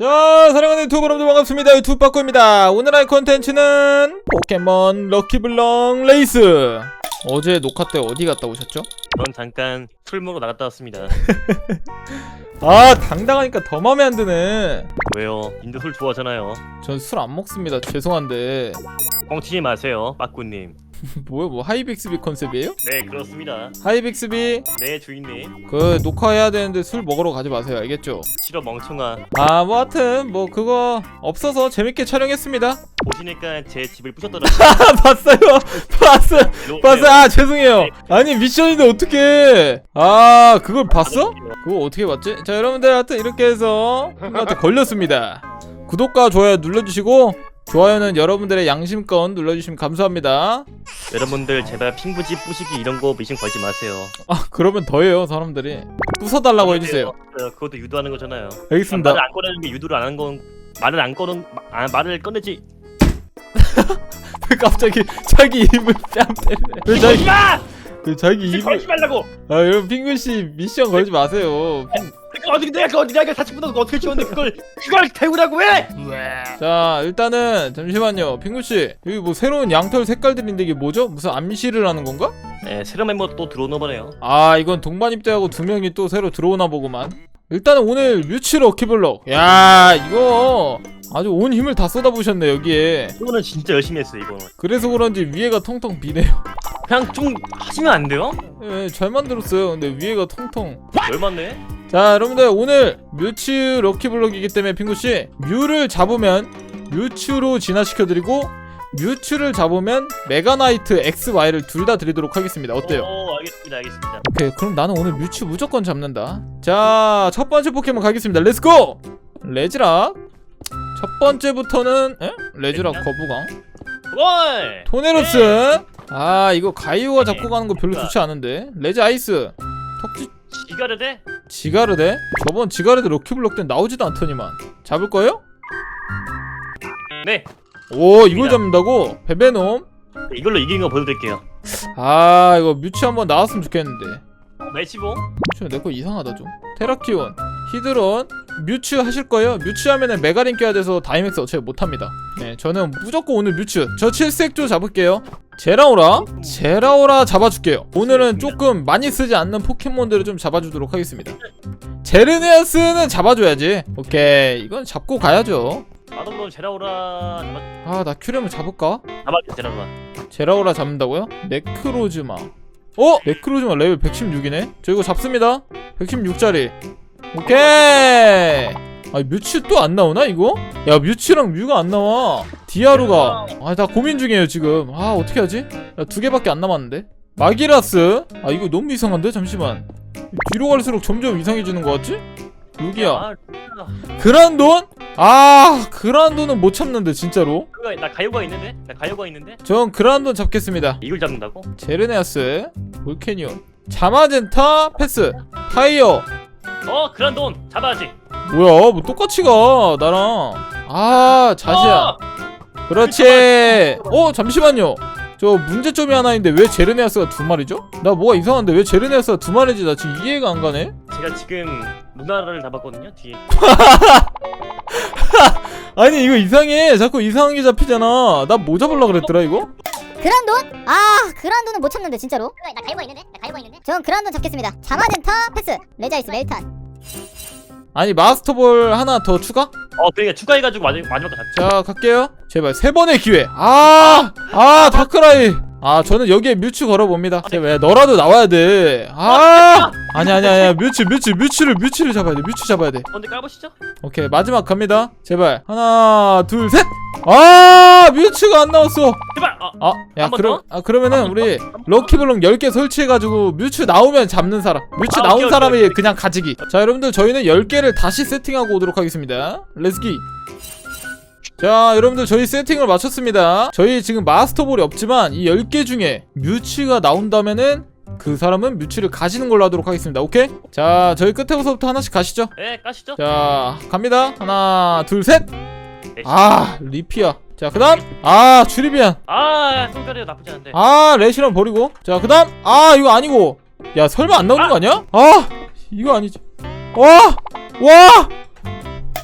자 사랑하는 유튜브 여러분들 반갑습니다 유튜브 빠꾸입니다 오늘 할 컨텐츠는 포켓몬 럭키블럭 레이스 어제 녹화 때 어디 갔다 오셨죠? 전 잠깐 술 먹으러 나갔다 왔습니다. 아 당당하니까 더 맘에 안 드네 왜요? 인도 술 좋아하잖아요. 전 술 안 먹습니다 죄송한데 뻥치지 마세요, 빠꾸님. 뭐야 뭐 하이빅스비 컨셉이에요? 네, 그렇습니다. 하이빅스비 네, 주인님. 그 녹화해야 되는데 술 먹으러 가지 마세요 알겠죠? 싫어 멍청아. 아 뭐 하여튼 뭐 그거 없어서 재밌게 촬영했습니다 보시니까 제 집을 부셨더라고요. 아 봤어요 봤어요 봤어요 아 죄송해요 아니 미션인데 어떻게 아 그걸 봤어? 그거 어떻게 봤지? 자 여러분들 하여튼 이렇게 해서 한테 걸렸습니다 구독과 좋아요 눌러주시고 좋아요는 여러분들의 양심껏 눌러주시면 감사합니다 여러분들 제발 핑부지 부시기 이런 거 미신 걸지 마세요. 아 그러면 더해요 사람들이 부숴달라고 해주세요 어, 그것도 유도하는 거잖아요. 알겠습니다 말을 안 꺼내는 게 유도를 안 하는 건 말을 안 꺼는 마- 아, 말을 꺼내지. 왜 갑자기 자기 입을 뺨 때리네 왜 자기, 마! 왜 자기 입을 걸지 말라고. 아 여러분 핑구 씨 미션 걸지 마세요 핑- 그 어디 내가 그 어디 내가 다시 붙어서 어떻게 지웠는데 그걸 그걸 태우라고 해? 자 일단은 잠시만요 핑구씨 여기 뭐 새로운 양털 색깔들인데 이게 뭐죠? 무슨 암시를 하는 건가? 네, 새로운 멤버 또 들어오나 보네요. 아 이건 동반 입대하고 두 명이 또 새로 들어오나 보구만 일단은 오늘 뮤츠 럭키블럭 야 이거 아주 온 힘을 다 쏟아부으셨네 여기에 이거는 진짜 열심히 했어요, 이거는. 그래서 그런지 위에가 텅텅 비네요 그냥 좀 하시면 안 돼요? 예, 잘 만들었어요 근데 위에가 텅텅 얼마네? 자 여러분들 오늘 뮤츠 럭키블럭이기 때문에 핑구씨 뮤를 잡으면 뮤츠로 진화시켜드리고 뮤츠를 잡으면 메가나이트 XY를 둘 다 드리도록 하겠습니다. 어때요? 오, 알겠습니다, 알겠습니다. 오케이 그럼 나는 오늘 뮤츠 무조건 잡는다. 자 첫 번째 포켓몬 가겠습니다. 렛츠고 레지락. 첫 번째부터는 에? 레지락 거부강 월! 토네로스. 아 이거 가이오가 잡고 가는 거 별로 좋지 않은데. 레지 아이스. 턱지. 지가르데? 지가르데 저번 지가르데 럭키블럭 때 나오지도 않더니만 잡을 거예요? 네. 오 이걸 잡는다고? 베베놈 네, 이걸로 이긴 거 보여드릴게요. 아 이거 뮤츠 한번 나왔으면 좋겠는데 매치봉? 뮤츠 내거 이상하다 좀 테라키온 히드론 뮤츠 하실 거예요? 뮤츠 하면은 메가린 껴야 돼서 다이맥스 어차피 못합니다 네 저는 무조건 오늘 뮤츠 저 칠색조 잡을게요 제라오라 제라오라 잡아줄게요 오늘은 조금 많이 쓰지 않는 포켓몬들을 좀 잡아주도록 하겠습니다 제르네아스는 잡아줘야지 오케이 이건 잡고 가야죠 물론 제라오라 잡아 아나 큐렘을 잡을까? 잡아줘 제라오라. 제라오라 잡는다고요? 네크로즈마 어? 네크로즈마 레벨 116이네? 저 이거 잡습니다 116짜리 오케이 아 뮤츠 또 안 나오나 이거? 야 뮤츠랑 뮤가 안 나와 디아루가 아나 고민 중이에요 지금 아 어떻게 하지? 야, 두 개밖에 안 남았는데 마기라스 아 이거 너무 이상한데 잠시만 뒤로 갈수록 점점 이상해지는 것 같지? 루기야 아, 그란돈? 아 그란돈은 못 참는데 진짜로 그거 나 가요가 있는데? 나 가요가 있는데? 전 그란돈 잡겠습니다 이걸 잡는다고? 제르네아스 볼케니온 자마젠타 패스 타이어 어, 그란돈 잡아야지. 뭐야 뭐 똑같이 가 나랑 아 자시야 어! 그렇지 어 잠시만요 저 문제점이 하나 있는데 왜 제르네아스가 두 마리죠? 나 뭐가 이상한데 왜 제르네아스가 두 마리지 나 지금 이해가 안 가네 제가 지금 누나를 잡았거든요. 뒤에. 아니 이거 이상해 자꾸 이상한 게 잡히잖아 나 뭐 잡으려 그랬더라 이거? 그란돈? 아 그란돈은 못 참는데 진짜로 나 갈고 있는데? 나 갈고 있는데? 전 그란돈 잡겠습니다 자마젠타 패스 레자이스 멜탄 아니 마스터볼 하나 더 추가? 어, 그러니까 추가해가지고 마지막 마지막 거 잡. 자 갈게요 제발 세 번의 기회 아아 아, 다크라이 아 저는 여기에 뮤츠 걸어봅니다. 제발 너라도 나와야 돼아! 아니 아니 아니 뮤츠 뮤츠 뮤츠를 뮤츠를 잡아야 돼. 뮤츠 잡아야 돼. 먼저 까보시죠. 오케이 마지막 갑니다. 제발. 하나 둘셋아! 뮤츠가 안 나왔어. 제발. 어, 아야 한번 그럼 더? 아 그러면은 우리 럭키블럭 10개 설치해가지고 뮤츠 나오면 잡는 사람. 뮤츠 아, 나온 오케이, 오케이, 사람이 오케이. 그냥 가지기. 자 여러분들 저희는 10개를 다시 세팅하고 오도록 하겠습니다. 렛츠기 자 여러분들 저희 세팅을 마쳤습니다. 저희 지금 마스터볼이 없지만 이 10개 중에 뮤츠가 나온다면은 그 사람은 뮤츠를 가지는 걸로 하도록 하겠습니다. 오케이? 자 저희 끝에서부터 하나씩 가시죠. 네, 까시죠. 자 갑니다. 하나 네. 둘셋아 리피야 자 그 다음? 아 주리비안. 아, 손가락이 나쁘지 않은데. 아 레시랑 버리고. 자그 다음? 아 이거 아니고. 야 설마 안 나오는 거 아니야? 아 이거 아니지. 와와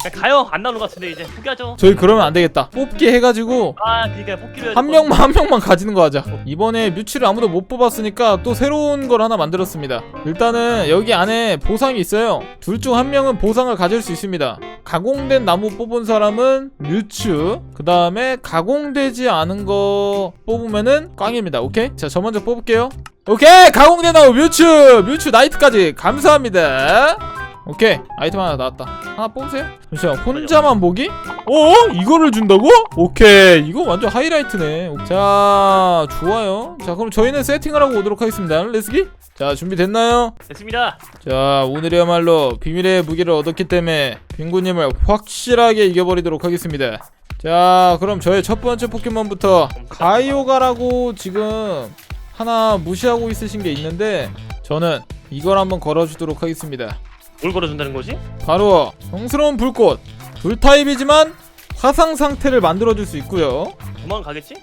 가요. 안 나오는 것 같은데 이제 포기하죠. 저희 그러면 안 되겠다. 뽑기 해가지고 아 그니까 뽑기로 한될 명만 한 명만 가지는 거 하자. 이번에 뮤츠를 아무도 못 뽑았으니까 또 새로운 걸 하나 만들었습니다. 일단은 여기 안에 보상이 있어요. 둘 중 한 명은 보상을 가질 수 있습니다. 가공된 나무 뽑은 사람은 뮤츠 그 다음에 가공되지 않은 거 뽑으면은 꽝입니다. 오케이? 자 저 먼저 뽑을게요. 오케이! 가공된 나무 뮤츠! 뮤츠 나이트까지 감사합니다 오케이 아이템 하나 나왔다. 하나 뽑으세요. 잠시만 혼자만 보기? 어? 이거를 준다고? 오케이 이거 완전 하이라이트네. 자 좋아요. 자 그럼 저희는 세팅을 하고 오도록 하겠습니다. 렛츠기 자 준비됐나요? 됐습니다. 자 오늘이야말로 비밀의 무기를 얻었기 때문에 빙구님을 확실하게 이겨버리도록 하겠습니다. 자 그럼 저의 첫 번째 포켓몬부터 가이오가라고 지금 하나 무시하고 있으신 게 있는데 저는 이걸 한번 걸어주도록 하겠습니다 뭘 걸어준다는 거지? 바로 성스러운 불꽃 불타입이지만 화상 상태를 만들어줄 수 있고요 도망가겠지?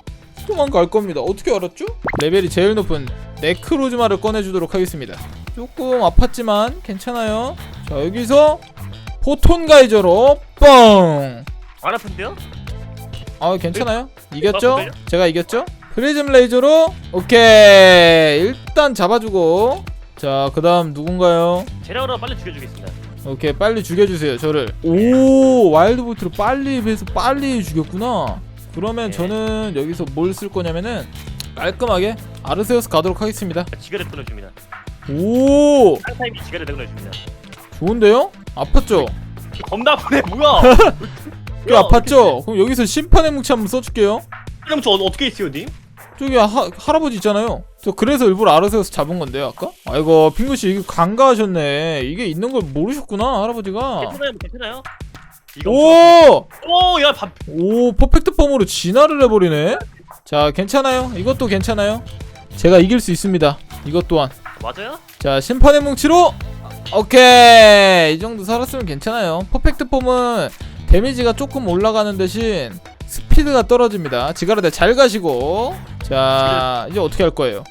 도망갈 겁니다 어떻게 알았죠? 레벨이 제일 높은 네크로즈마를 꺼내주도록 하겠습니다 조금 아팠지만 괜찮아요 자 여기서 포톤 가이저로 뻥! 안 아픈데요? 아 괜찮아요 이겼죠? 제가 이겼죠? 프리즘 레이저로 오케이 일단 잡아주고 자 그 다음 누군가요? 제라우라 빨리 죽여주겠습니다 오케이 빨리 죽여주세요 저를 오 와일드보트로 빨리 해서 빨리 죽였구나 그러면 네. 저는 여기서 뭘 쓸 거냐면은 깔끔하게 아르세우스 가도록 하겠습니다 지가를 끊어줍니다 오 상타임이 지가를 끊어줍니다 좋은데요? 아팠죠? 겁나 아프네 뭐야 꽤 아팠죠? 그럼 여기서 심판의 뭉치 한번 써줄게요 그럼 저 어- 어떻게 있어요 님? 저기 하, 할아버지 있잖아요. 저 그래서 일부러 아르세우스 잡은 건데요 아까? 아이고 핑구씨 이게 간과하셨네. 이게 있는 걸 모르셨구나 할아버지가. 괜찮아요 괜찮아요? 이거 오! 오야 밥. 오 퍼펙트 폼으로 진화를 해버리네. 자 괜찮아요. 이것도 괜찮아요. 제가 이길 수 있습니다. 이것 또한. 맞아요? 자 심판의 뭉치로. 오케이! 이 정도 살았으면 괜찮아요. 퍼펙트 폼은 데미지가 조금 올라가는 대신 스피드가 떨어집니다 지가르데 잘 가시고 자 이제 어떻게 할 거예요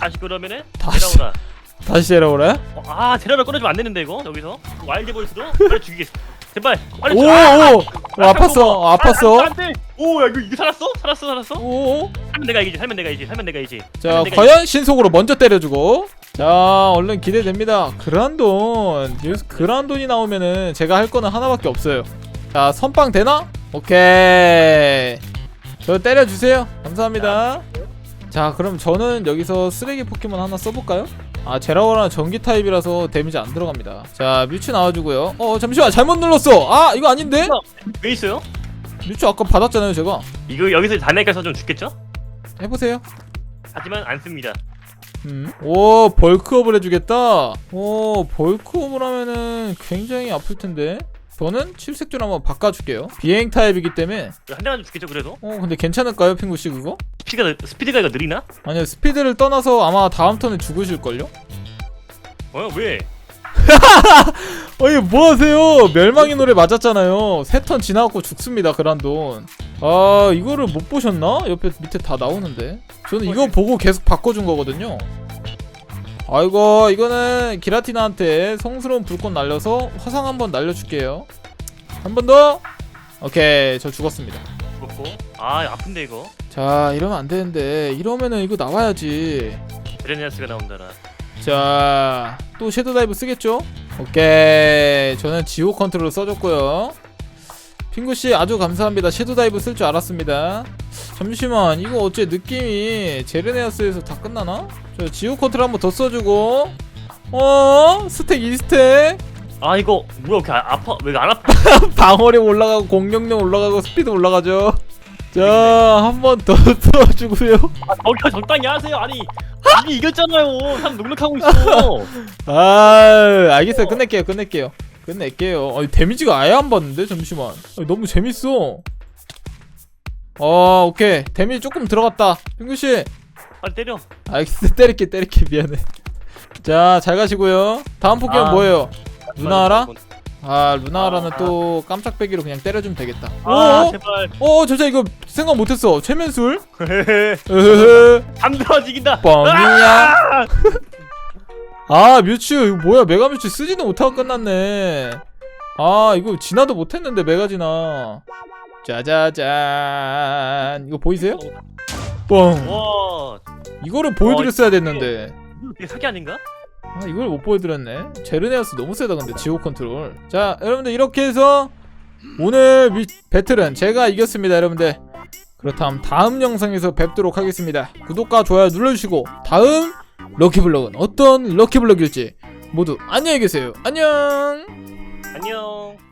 다시 그러면은 다시. 제라우라 다시 데려오래 어, 아 제라우라 끊어주면 안 되는데 이거 여기서 와일드 보이스도 빨리 죽이겠어 제발 빨리 오오 죽여. 아, 오, 아팠어 어, 아팠어 안돼 오야 이거 이거 살았어? 살았어 살았어? 오 살면 내가 이기지 살면 내가 이기지 살면 내가 이기지 자 내가 과연 신속으로 먼저 때려주고 자 얼른 기대됩니다 그란돈 여기서 그란돈이 나오면은 제가 할 거는 하나밖에 없어요 자 선빵 되나? 오케이 저 때려주세요 감사합니다 자 그럼 저는 여기서 쓰레기 포켓몬 하나 써볼까요? 아 제라오라는 전기 타입이라서 데미지 안 들어갑니다 자 뮤츠 나와주고요 어 잠시만 잘못 눌렀어 아 이거 아닌데? 이기지. 왜 있어요? 뮤츠 아까 받았잖아요 제가 이거 여기서 단내가 써주면 죽겠죠? 해보세요 하지만 안 씁니다 음. 오 벌크업을 해주겠다 오 벌크업을 하면은 굉장히 아플 텐데 저는 칠색줄 한번 바꿔줄게요 비행 타입이기 때문에 한 대만 죽겠죠 그래도? 어 근데 괜찮을까요 핑구씨 그거? 스피드가 스피드가 이거 느리나? 아니요 스피드를 떠나서 아마 다음 턴에 죽으실걸요? 어 왜? 아니 뭐하세요 멸망의 노래 맞았잖아요 세 턴 지나갖고 죽습니다 그란돈 아 이거를 못 보셨나? 옆에 밑에 다 나오는데 저는 이거 보고 계속 바꿔준 거거든요 아이고 이거는 기라티나한테 성스러운 불꽃 날려서 화상 한번 날려줄게요. 한 번 더? 오케이 저 죽었습니다. 죽었고? 아 아픈데 이거? 자 이러면 안 되는데. 이러면은 이거 나와야지. 드레니아스가 나온다라. 자, 또 섀도우 다이브 쓰겠죠? 오케이. 저는 지오 컨트롤 써줬고요. 핑구 씨 아주 감사합니다. 섀도우 다이브 쓸 줄 알았습니다. 잠시만, 이거 어째 느낌이 제르네아스에서 다 끝나나? 저 지오 컨트롤 한번 더 써주고. 어? 스택 2스택. 아 이거 뭐야 이렇게 아, 아파 왜 안 아파? 방어력 올라가고 공격력 올라가고 스피드 올라가죠. 자, 한 번 더 써주고요. 아 저기요 적당히 하세요 아니 이미 이겼잖아요 사람 넉넉하고 있어 아, 알겠어요. 끝낼게요. 끝낼게요. 끝낼게요. 아니, 데미지가 아예 안 받는데? 잠시만. 아니, 너무 재밌어. 어, 오케이. 데미지 조금 들어갔다. 핑구씨. 빨리 때려 알겠어. 때릴게, 때릴게. 미안해. 자, 잘 가시고요. 다음 포켓몬 아. 뭐예요? 루나하라? 빨리 아, 루나하라는 아. 또 깜짝 빼기로 그냥 때려주면 되겠다. 아 오! 제발 어, 저자 이거 생각 못했어. 최면술? 으흐흐. 잠들어 죽인다 뻥이야. 아 뮤츠 이거 뭐야? 메가 뮤츠 쓰지도 못하고 끝났네. 아 이거 진화도 못했는데 메가지나 짜자잔. 이거 보이세요? 뻥. 와. 이거를 보여드렸어야 됐는데. 이게 사기 아닌가? 아 이걸 못 보여드렸네. 제르네아스 너무 세다 근데. 지옥 컨트롤. 자 여러분들 이렇게 해서 오늘 미, 배틀은 제가 이겼습니다 여러분들. 그렇다면 다음 영상에서 뵙도록 하겠습니다. 구독과 좋아요 눌러주시고 다음 럭키블럭은 어떤 럭키블럭일지 모두 안녕히 계세요. 안녕! 안녕